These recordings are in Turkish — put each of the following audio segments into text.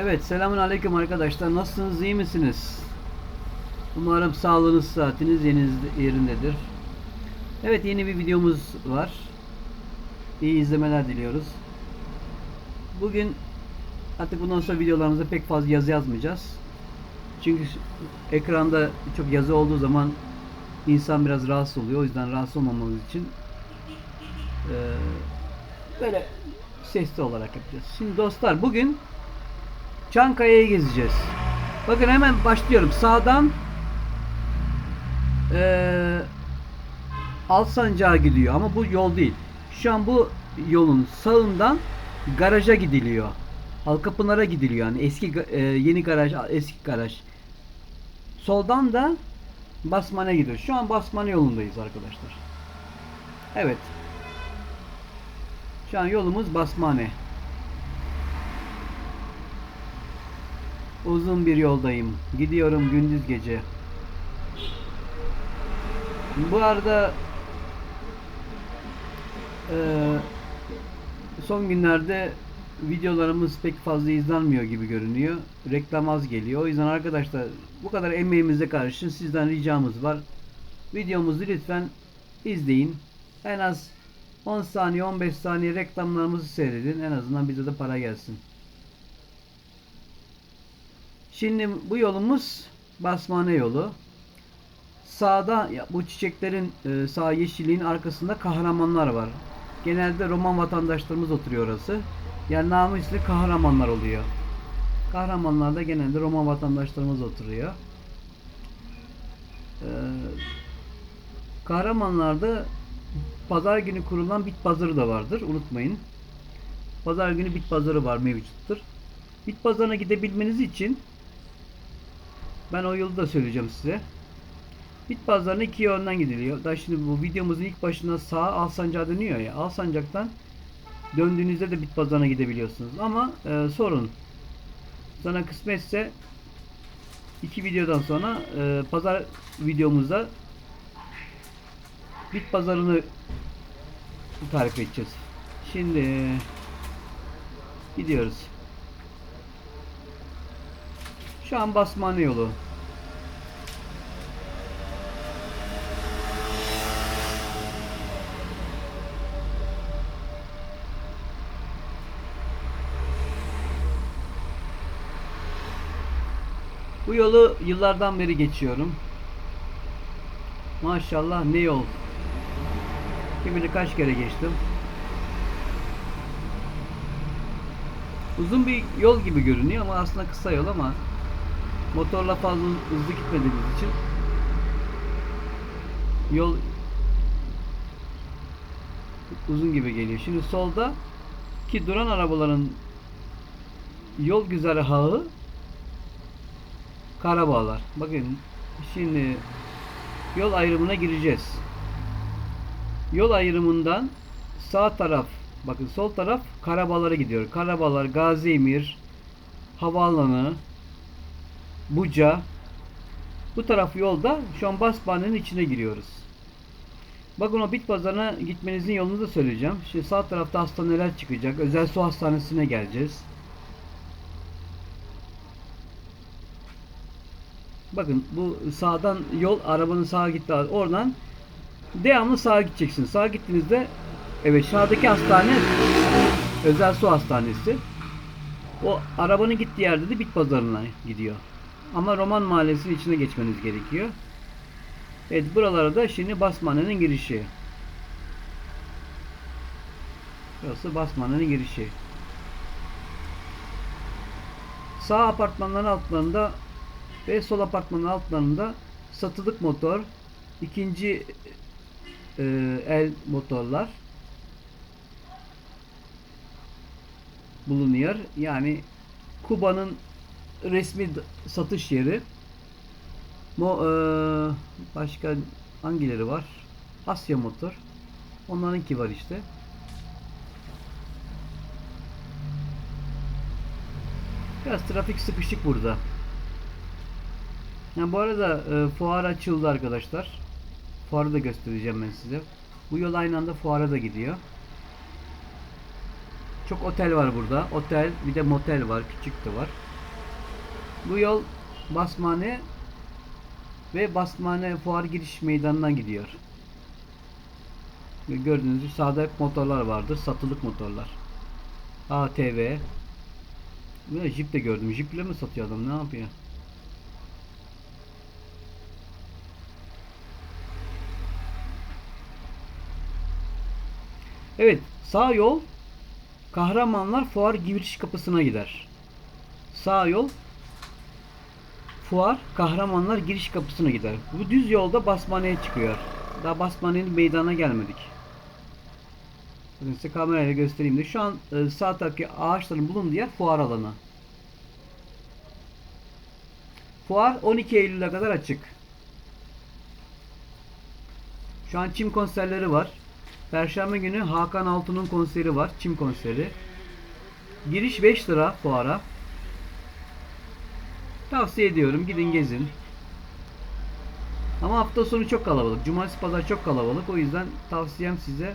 Evet, selamun aleyküm arkadaşlar. Nasılsınız, iyi misiniz? Umarım sağlığınız, saatiniz yerindedir. Evet, yeni bir videomuz var. İyi izlemeler diliyoruz. Bugün artık bundan sonra videolarımızda pek fazla yazı yazmayacağız. Çünkü ekranda çok yazı olduğu zaman insan biraz rahatsız oluyor. O yüzden rahatsız olmamamız için böyle sesli olarak yapacağız. Şimdi dostlar bugün Çankaya'yı gezeceğiz. Bakın hemen başlıyorum. Sağdan eee Alsancak'a gidiyor ama bu yol değil. Şu an bu yolun sağından garaja gidiliyor. Halkapınar'a gidiliyor yani eski eee, yeni garaj eski garaj. Soldan da Basmane gidiyor. Şu an Basmane yolundayız arkadaşlar. Evet. Şu an yolumuz Basmane. Uzun bir yoldayım. Gidiyorum gündüz gece. Bu arada eee, son günlerde videolarımız pek fazla izlenmiyor gibi görünüyor. Reklam az geliyor. O yüzden arkadaşlar bu kadar emeğimize karşın sizden ricamız var. Videomuzu lütfen izleyin. En az 10 saniye 15 saniye reklamlarımızı seyredin. En azından bize de para gelsin. Şimdi bu yolumuz Basmane yolu. Sağda bu çiçeklerin e, sağ yeşilliğin arkasında kahramanlar var. Genelde Roman vatandaşlarımız oturuyor orası. Yani namı ismi kahramanlar oluyor. Kahramanlar da genelde Roman vatandaşlarımız oturuyor. Ee, kahramanlarda pazar günü kurulan bit pazarı da vardır. Unutmayın. Pazar günü bit pazarı var mevcuttur. Bit pazarına gidebilmeniz için ben o yolu da söyleyeceğim size. Bit pazarına iki yönden gidiliyor. Daha şimdi bu videomuzun ilk başında sağa Alsancak'a dönüyor ya. Alsancak'tan döndüğünüzde de bit pazarına gidebiliyorsunuz. Ama e, sorun. Sana kısmetse iki videodan sonra e, pazar videomuzda bit pazarını tarif edeceğiz. Şimdi gidiyoruz. Şu an Basmane yolu. Bu yolu yıllardan beri geçiyorum. Maşallah ne yol. Kim bilir kaç kere geçtim. Uzun bir yol gibi görünüyor ama aslında kısa yol ama motorla fazla hızlı gitmediğimiz için yol uzun gibi geliyor. Şimdi solda ki duran arabaların yol güzergahı Karabağlar. Bakın şimdi yol ayrımına gireceğiz. Yol ayrımından sağ taraf bakın sol taraf Karabağlar'a gidiyor. Karabağlar, Gaziemir, Havaalanı, Buca. Bu taraf yolda şu an Basmane'nin içine giriyoruz. Bakın o bit pazarına gitmenizin yolunu da söyleyeceğim. Şimdi sağ tarafta hastaneler çıkacak. Özel su hastanesine geleceğiz. Bakın bu sağdan yol arabanın sağa gitti. Oradan devamlı sağa gideceksin. Sağa gittiğinizde evet sağdaki hastane özel su hastanesi. O arabanın gittiği yerde de bit pazarına gidiyor. Ama Roman Mahallesi'nin içine geçmeniz gerekiyor. Evet buralara da şimdi Basmane'nin girişi. Burası Basmane'nin girişi. Sağ apartmanların altlarında ve sol apartmanın altlarında satılık motor, ikinci e, el motorlar bulunuyor. Yani Kuba'nın resmi satış yeri. Mo, e, başka hangileri var? Asya Motor. Onlarınki var işte. Biraz trafik sıkışık burada. Ha, bu arada e, fuar açıldı arkadaşlar. Fuarı da göstereceğim ben size. Bu yol aynı anda fuara da gidiyor. Çok otel var burada. Otel bir de motel var. Küçük de var. Bu yol Basmane ve Basmane fuar giriş meydanına gidiyor. Gördüğünüz gibi sağda hep motorlar vardır. Satılık motorlar. ATV. Ve Jeep de gördüm. Jeep'le mi satıyor adam? Ne yapıyor? Evet. Sağ yol Kahramanlar Fuar giriş kapısına gider. Sağ yol Fuar Kahramanlar giriş kapısına gider. Bu düz yolda Basmane'ye çıkıyor. Daha Basmane'nin meydana gelmedik. Bakın size kamerayla göstereyim de. Şu an e, sağ taraftaki ağaçların bulunduğu yer fuar alanı. Fuar 12 Eylül'e kadar açık. Şu an çim konserleri var. Perşembe günü Hakan Altun'un konseri var. Çim konseri. Giriş 5 lira fuara. Tavsiye ediyorum. Gidin gezin. Ama hafta sonu çok kalabalık. Cumartesi pazar çok kalabalık. O yüzden tavsiyem size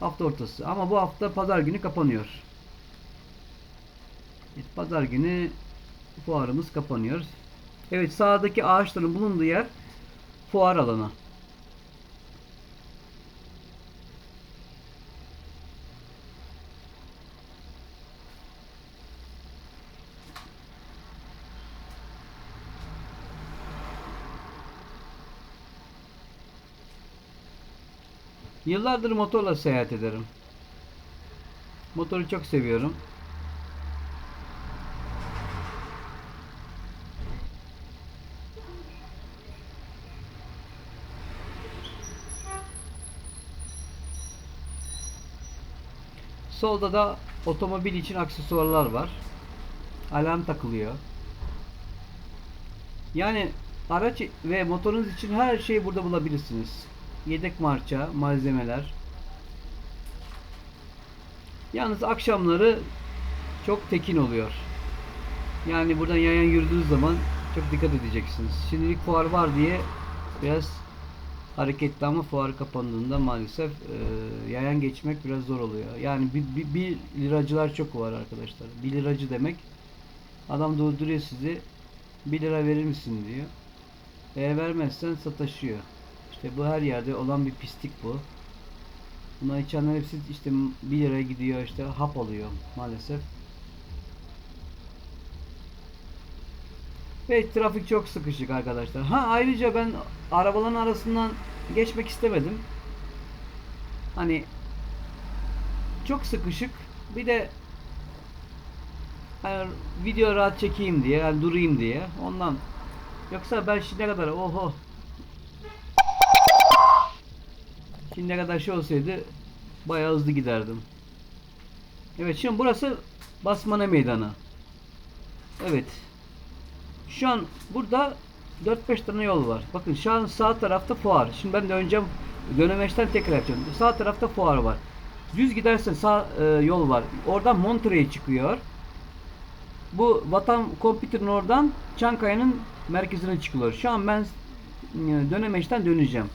hafta ortası. Ama bu hafta pazar günü kapanıyor. Pazar günü fuarımız kapanıyor. Evet sağdaki ağaçların bulunduğu yer fuar alanı. Yıllardır motorla seyahat ederim. Motoru çok seviyorum. Solda da otomobil için aksesuarlar var. Alarm takılıyor. Yani araç ve motorunuz için her şeyi burada bulabilirsiniz. Yedek marça, malzemeler. Yalnız akşamları çok tekin oluyor. Yani buradan yayan yürüdüğünüz zaman çok dikkat edeceksiniz. Şimdilik fuar var diye biraz hareketli ama fuar kapandığında maalesef e, yayan geçmek biraz zor oluyor. Yani bir, bir, bir liracılar çok var arkadaşlar. Bir liracı demek adam durduruyor sizi 1 lira verir misin diyor. Eğer vermezsen sataşıyor. İşte bu her yerde olan bir pislik bu. Buna içenler hepsi işte 1 liraya gidiyor işte hap alıyor maalesef. Ve trafik çok sıkışık arkadaşlar. Ha ayrıca ben arabaların arasından geçmek istemedim. Hani çok sıkışık. Bir de hani video rahat çekeyim diye, yani durayım diye. Ondan. Yoksa ben şimdiye kadar oho Şimdiye kadar şey olsaydı bayağı hızlı giderdim. Evet şimdi burası Basmane Meydanı. Evet. Şu an burada 4-5 tane yol var. Bakın şu an sağ tarafta fuar. Şimdi ben önce dönemeçten tekrar yapacağım. Sağ tarafta fuar var. Düz gidersen sağ e, yol var. Oradan Montreux'e çıkıyor. Bu Vatan Computer'ın oradan Çankaya'nın merkezine çıkılıyor. Şu an ben e, dönemeçten döneceğim.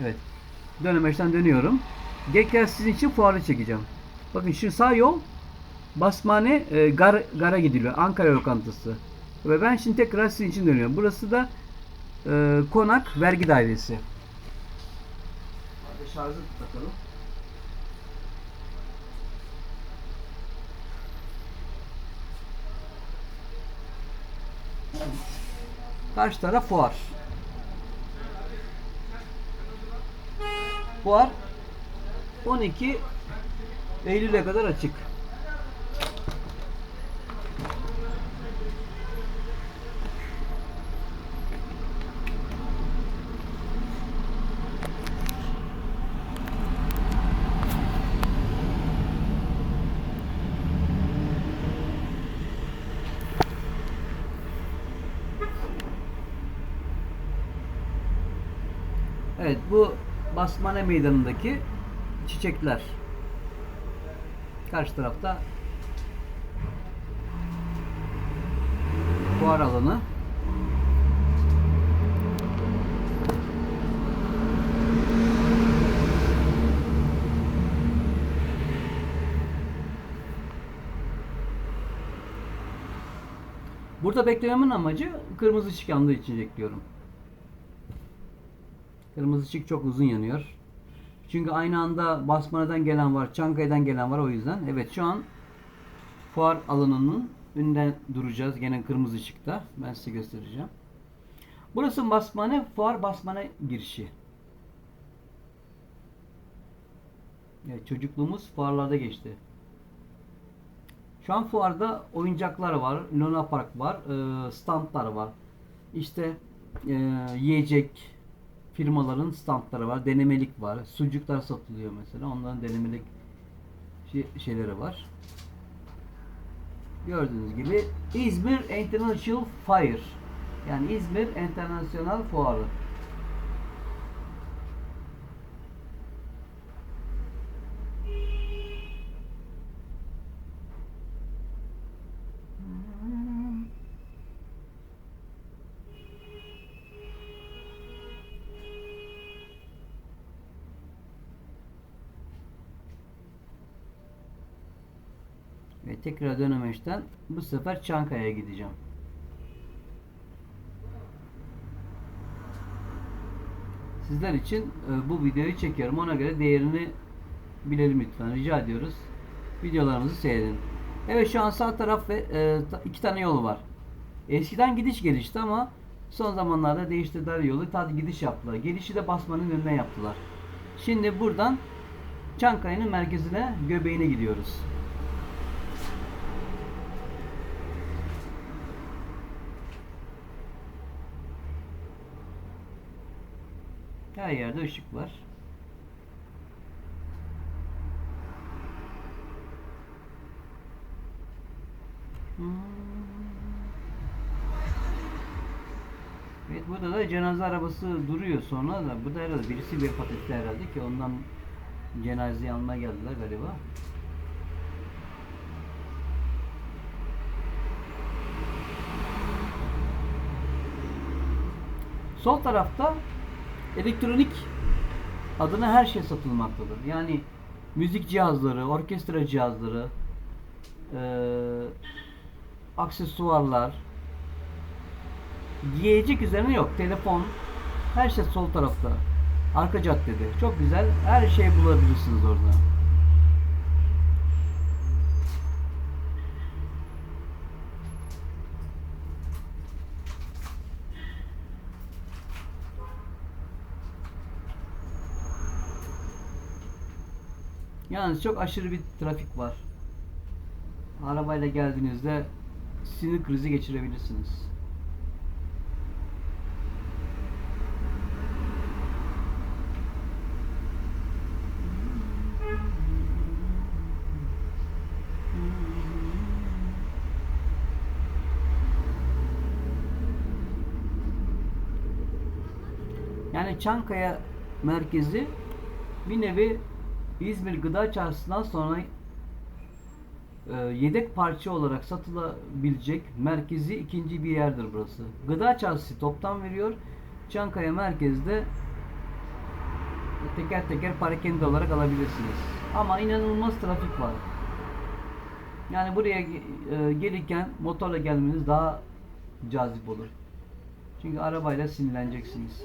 Evet. Dönemeçten dönüyorum. Gekler sizin için fuarı çekeceğim. Bakın şu sağ yol Basmane e, gar, gara gidiliyor. Ankara lokantası. Ve ben şimdi tekrar sizin için dönüyorum. Burası da e, Konak Vergi Dairesi. Hadi şarjı takalım. Karşı taraf fuar. Fuar 12 Eylül'e kadar açık. Evet bu Basmane Meydanı'ndaki çiçekler. Karşı tarafta fuar alanı. Burada beklememin amacı kırmızı ışık yandığı için bekliyorum. Kırmızı ışık çok uzun yanıyor. Çünkü aynı anda Basmana'dan gelen var, Çankaya'dan gelen var o yüzden. Evet şu an fuar alanının önünde duracağız gene kırmızı ışıkta. Ben size göstereceğim. Burası Basmane, fuar Basmane girişi. Evet, çocukluğumuz fuarlarda geçti. Şu an fuarda oyuncaklar var, Luna Park var, e, standlar var. İşte e, yiyecek firmaların standları var, denemelik var. Sucuklar satılıyor mesela. Onların denemelik şey, şeyleri var. Gördüğünüz gibi İzmir International Fire yani İzmir Internasyonel Fuarı. Ve tekrar dönemeçten bu sefer Çankaya'ya gideceğim. Sizler için e, bu videoyu çekiyorum. Ona göre değerini bilelim lütfen. Rica ediyoruz. Videolarımızı seyredin. Evet şu an sağ taraf ve e, iki tane yolu var. Eskiden gidiş gelişti ama son zamanlarda değiştirdiler yolu. Tabi gidiş yaptılar. Gelişi de basmanın önüne yaptılar. Şimdi buradan Çankaya'nın merkezine, göbeğine gidiyoruz. Her yerde ışık var. Hmm. Evet burada da cenaze arabası duruyor sonra da bu da herhalde birisi vefat etti herhalde ki ondan cenazeyi almaya geldiler galiba. Sol tarafta elektronik adına her şey satılmaktadır. Yani müzik cihazları, orkestra cihazları, eee, aksesuarlar, giyecek üzerine yok. Telefon, her şey sol tarafta. Arka caddede. Çok güzel. Her şeyi bulabilirsiniz orada. Yalnız çok aşırı bir trafik var. Arabayla geldiğinizde sinir krizi geçirebilirsiniz. Yani Çankaya merkezi bir nevi İzmir Gıda Çarşısı'ndan sonra e, yedek parça olarak satılabilecek merkezi ikinci bir yerdir burası. Gıda Çarşısı toptan veriyor. Çankaya merkezde teker teker parakende olarak alabilirsiniz. Ama inanılmaz trafik var. Yani buraya e, gelirken motorla gelmeniz daha cazip olur. Çünkü arabayla sinirleneceksiniz.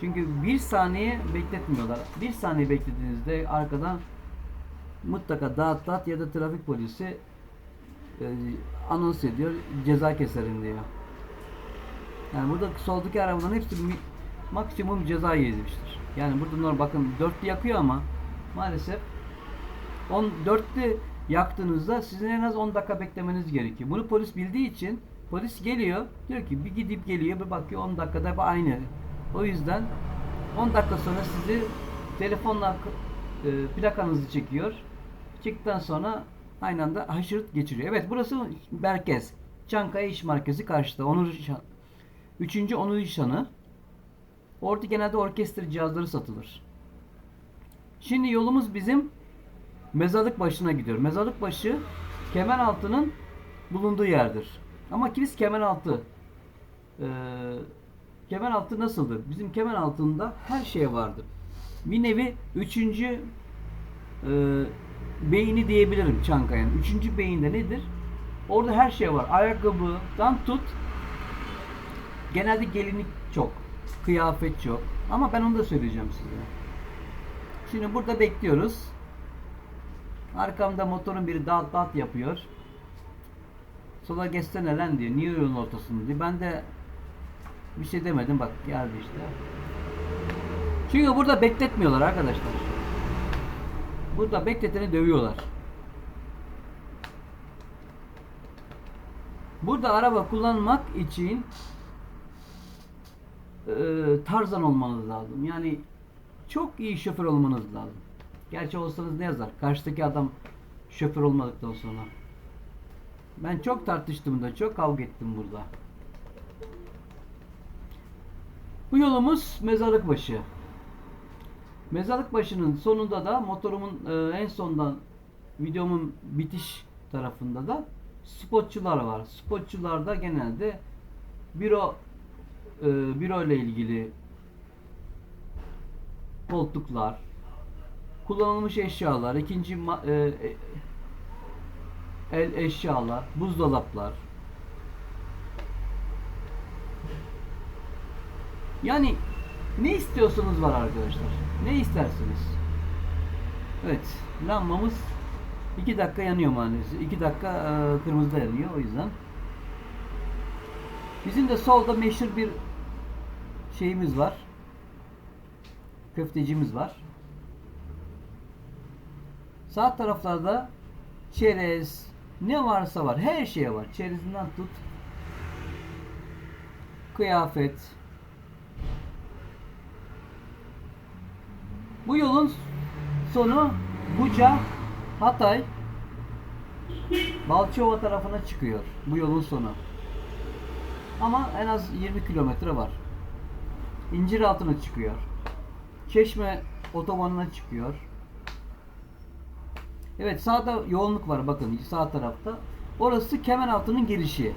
Çünkü bir saniye bekletmiyorlar. Bir saniye beklediğinizde arkadan mutlaka dağıt dağıt ya da trafik polisi e, anons ediyor ceza keserim diyor. Yani burada soldaki arabaların hepsi maksimum ceza yemiştir. Yani burada normal bakın dörtlü yakıyor ama maalesef 10 dörtlü yaktığınızda sizin en az 10 dakika beklemeniz gerekiyor. Bunu polis bildiği için polis geliyor diyor ki bir gidip geliyor bir bakıyor 10 dakikada aynı. O yüzden 10 dakika sonra sizi telefonla e, plakanızı çekiyor. Çıktıktan sonra aynı anda haşırt geçiriyor. Evet burası merkez. Çankaya İş Merkezi karşıda. Onur Şan. Üçüncü Onur İşhanı. Orada genelde orkestra cihazları satılır. Şimdi yolumuz bizim mezarlık başına gidiyor. Mezarlık başı Kemeraltı'nın bulunduğu yerdir. Ama biz Kemeraltı eee Kemeraltı nasıldır? Bizim Kemeraltı'nda her şey vardır. Bir nevi üçüncü e, beyni diyebilirim Çankaya'nın. Üçüncü beyinde nedir? Orada her şey var. Ayakkabıdan tut. Genelde gelinlik çok. Kıyafet çok. Ama ben onu da söyleyeceğim size. Şimdi burada bekliyoruz. Arkamda motorun biri dağıt dağıt yapıyor. Sola geçsene lan diyor. Niye yolun ortasında diyor. Ben de bir şey demedim bak geldi işte. Çünkü burada bekletmiyorlar arkadaşlar. Burada bekleteni dövüyorlar. Burada araba kullanmak için e, tarzan olmanız lazım. Yani çok iyi şoför olmanız lazım. Gerçi olsanız ne yazar? Karşıdaki adam şoför olmadıktan sonra. Ben çok tartıştım da çok kavga ettim burada. Bu yolumuz mezarlık başı. Mezarlık başının sonunda da motorumun e, en sondan videomun bitiş tarafında da spotçular var. Spotçularda genelde büro e, büro ile ilgili koltuklar, kullanılmış eşyalar, ikinci e, e, el eşyalar, buzdolaplar. Yani ne istiyorsanız var arkadaşlar. Ne istersiniz? Evet, lambamız 2 dakika yanıyor maalesef. 2 dakika e, kırmızıda yanıyor o yüzden. Bizim de solda meşhur bir şeyimiz var. Köftecimiz var. Sağ taraflarda çerez ne varsa var. Her şey var. Çerezinden tut. Kıyafet. Bu yolun sonu Buca, Hatay, Balçova tarafına çıkıyor. Bu yolun sonu. Ama en az 20 kilometre var. İnciraltı'na çıkıyor. Çeşme otobanına çıkıyor. Evet sağda yoğunluk var bakın sağ tarafta. Orası Kemeraltı'nın girişi.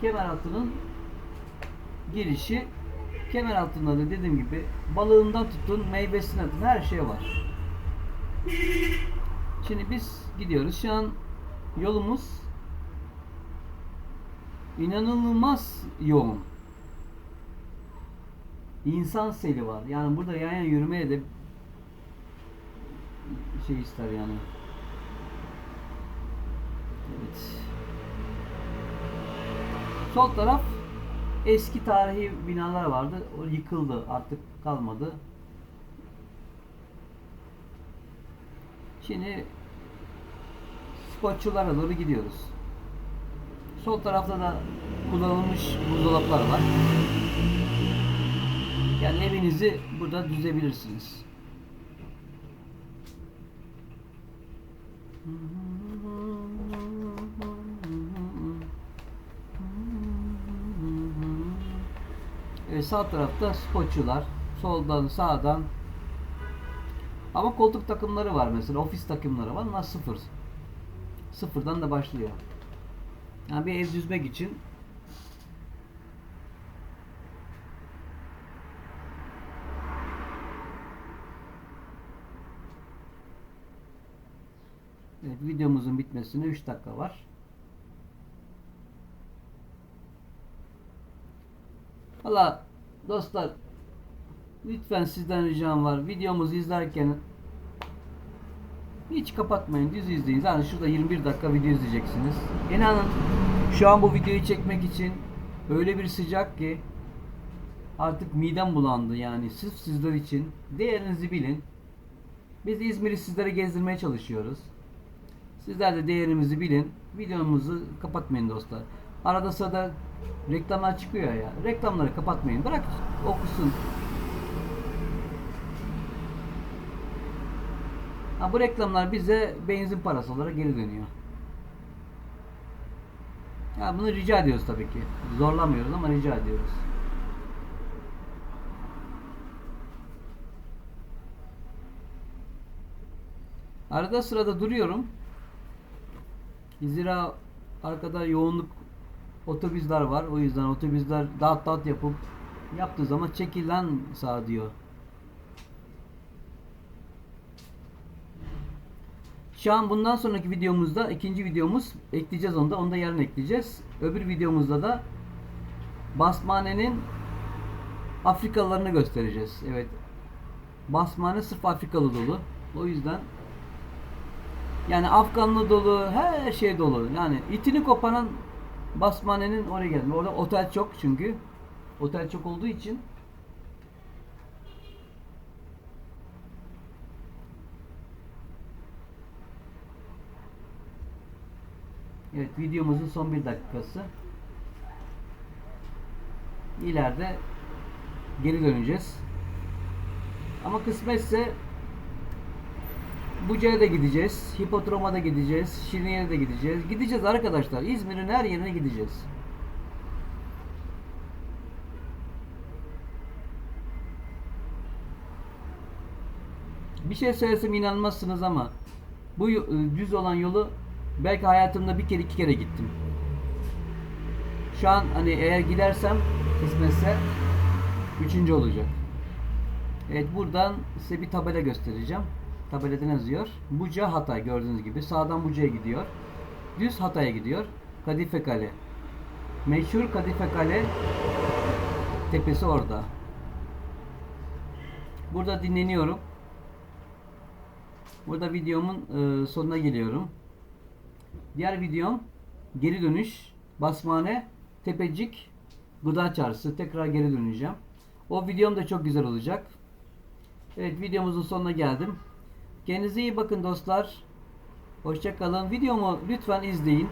Kemeraltı'nın girişi. Kemeraltı'nda da dediğim gibi balığından tutun meyvesine tutun her şey var. Şimdi biz gidiyoruz. Şu an yolumuz inanılmaz yoğun. İnsan seli var. Yani burada yan yana yürümeye de şey ister yani. Evet. Sol taraf eski tarihi binalar vardı. O yıkıldı. Artık kalmadı. Şimdi spotçulara doğru gidiyoruz. Sol tarafta da kullanılmış buzdolaplar var. Yani evinizi burada düzebilirsiniz. Evet, sağ tarafta spotçular, soldan sağdan ama koltuk takımları var mesela ofis takımları var. Bunlar sıfır. Sıfırdan da başlıyor. Yani bir ev düzmek için Evet, videomuzun bitmesine 3 dakika var. Valla dostlar lütfen sizden ricam var. Videomuzu izlerken hiç kapatmayın. Düz izleyin. Yani şurada 21 dakika video izleyeceksiniz. İnanın şu an bu videoyu çekmek için öyle bir sıcak ki artık midem bulandı yani sırf sizler için değerinizi bilin. Biz İzmir'i sizlere gezdirmeye çalışıyoruz. Sizler de değerimizi bilin. Videomuzu kapatmayın dostlar. Arada sırada reklamlar çıkıyor ya. Reklamları kapatmayın. Bırak okusun. Ha, bu reklamlar bize benzin parası olarak geri dönüyor. Ya bunu rica ediyoruz tabii ki. Zorlamıyoruz ama rica ediyoruz. Arada sırada duruyorum. Zira arkada yoğunluk otobüsler var. O yüzden otobüsler dağıt dağıt yapıp yaptığı zaman çekil lan sağa diyor. Şu an bundan sonraki videomuzda ikinci videomuz ekleyeceğiz onu da. Onu da yarın ekleyeceğiz. Öbür videomuzda da Basmane'nin Afrikalılarını göstereceğiz. Evet. Basmane sırf Afrikalı dolu. O yüzden yani Afganlı dolu, her şey dolu. Yani itini koparan Basmane'nin oraya geldi. Orada otel çok çünkü. Otel çok olduğu için Evet videomuzun son bir dakikası. İleride geri döneceğiz. Ama kısmetse Buca'ya da gideceğiz. Hipodrom'a da gideceğiz. Şirinye'ye de gideceğiz. Gideceğiz arkadaşlar. İzmir'in her yerine gideceğiz. Bir şey söylesem inanmazsınız ama bu e, düz olan yolu belki hayatımda bir kere iki kere gittim. Şu an hani eğer gidersem kısmetse üçüncü olacak. Evet buradan size bir tabela göstereceğim. Tabelada yazıyor? Buca Hatay gördüğünüz gibi. Sağdan Buca'ya gidiyor. Düz Hatay'a gidiyor. Kadife Kale. Meşhur Kadife Kale tepesi orada. Burada dinleniyorum. Burada videomun e, sonuna geliyorum. Diğer videom geri dönüş, basmane, tepecik, gıda çarşısı. Tekrar geri döneceğim. O videom da çok güzel olacak. Evet videomuzun sonuna geldim. Kendinize iyi bakın dostlar. Hoşçakalın. Videomu lütfen izleyin.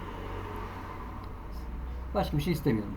Başka bir şey istemiyorum.